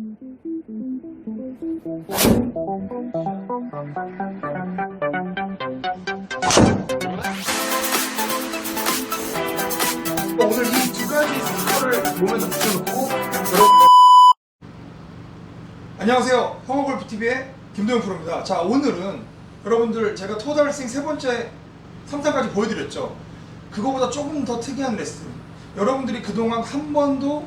오늘 이 두 가지 스티커를 몸에다 붙여놓고 안녕하세요. 형어골프TV의 김도현 프로입니다. 자 오늘은 여러분들 제가 토달싱 세 번째 3탄까지 보여드렸죠. 그거보다 조금 더 특이한 레슨. 여러분들이 그동안 한 번도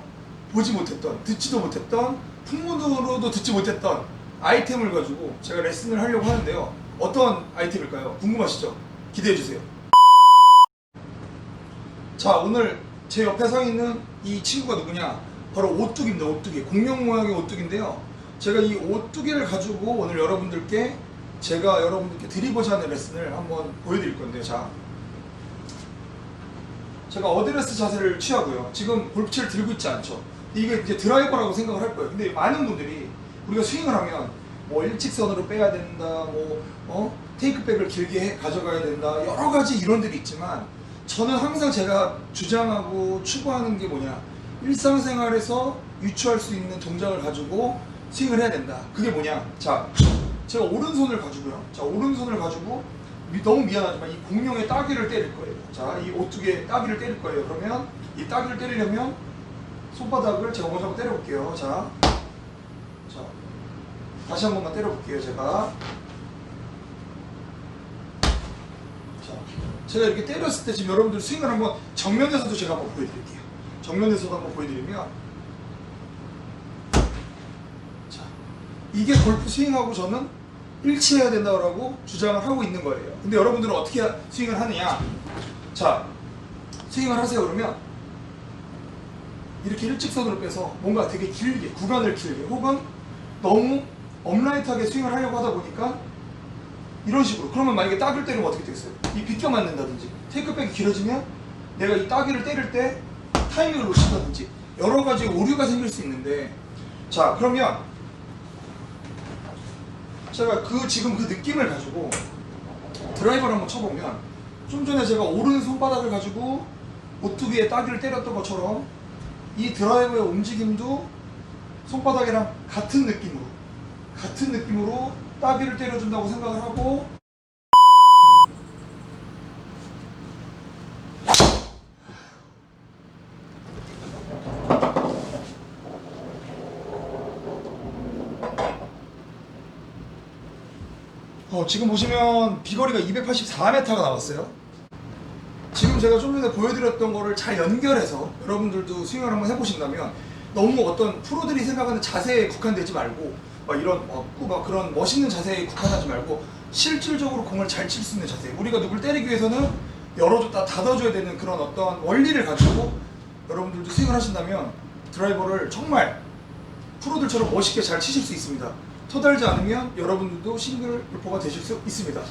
보지 못했던 듣지도 못했던 풍문으로도 듣지 못했던 아이템을 가지고 제가 레슨을 하려고 하는데요. 어떤 아이템일까요? 궁금하시죠? 기대해 주세요. 자 오늘 제 옆에 서 있는 이 친구가 누구냐? 바로 오뚜기입니다 오뚜기. 공룡 모양의 오뚜기인데요. 제가 이 오뚜기를 가지고 오늘 여러분들께 제가 여러분들께 드리고자 하는 레슨을 한번 보여드릴 건데요. 자 제가 어드레스 자세를 취하고요. 지금 골프채를 들고 있지 않죠 이게 이제 드라이버라고 생각을 할 거예요. 근데 많은 분들이 우리가 스윙을 하면 뭐 일직선으로 빼야 된다 뭐 어? 테이크백을 길게 해- 가져가야 된다 여러 가지 이론들이 있지만 저는 항상 제가 주장하고 추구하는 게 뭐냐. 일상생활에서 유추할 수 있는 동작을 가지고 스윙을 해야 된다. 그게 뭐냐. 자 제가 오른손을 가지고요. 자 오른손을 가지고 미- 너무 미안하지만 이 공룡의 따귀를 때릴 거예요. 자 이 오뚜기의 따귀를 때릴 거예요. 그러면 이 따귀를 때리려면 손바닥을 제가 한번 때려볼게요. 자, 자. 다시 한 번만 때려볼게요 제가. 자, 제가 이렇게 때렸을 때 지금 여러분들 스윙을 한번 정면에서도 제가 한번 보여드릴게요. 정면에서도 한번 보여드리면. 자, 이게 골프 스윙하고 저는 일치해야 된다고 주장을 하고 있는 거예요. 근데 여러분들은 어떻게 하- 스윙을 하느냐? 자, 스윙을 하세요 그러면 이렇게 일직선으로 빼서 뭔가 되게 길게 구간을 길게 혹은 너무 업라이트하게 스윙을 하려고 하다 보니까 이런 식으로 그러면 만약에 따귀를 때리면 어떻게 되겠어요? 이 비껴 맞는다든지 테이크백이 길어지면 내가 이 따귀를 때릴 때 타이밍을 놓친다든지 여러 가지 오류가 생길 수 있는데 자 그러면 제가 그 지금 그 느낌을 가지고 드라이버를 한번 쳐보면 좀 전에 제가 오른 손바닥을 가지고 오뚜기에 따귀를 때렸던 것처럼 이 드라이버의 움직임도 손바닥이랑 같은 느낌으로 같은 느낌으로 따귀를 때려준다고 생각을 하고 어, 지금 보시면 비거리가 284m가 나왔어요. 지금 제가 좀 전에 보여드렸던 거를 잘 연결해서 여러분들도 스윙을 한번 해보신다면 너무 어떤 프로들이 생각하는 자세에 국한되지 말고 막 이런 막, 막 그런 멋있는 자세에 국한하지 말고 실질적으로 공을 잘 칠 수 있는 자세. 우리가 누굴 때리기 위해서는 열어줬다 닫아줘야 되는 그런 어떤 원리를 가지고 여러분들도 스윙을 하신다면 드라이버를 정말 프로들처럼 멋있게 잘 치실 수 있습니다. 터달지 않으면 여러분들도 싱글 골퍼가 되실 수 있습니다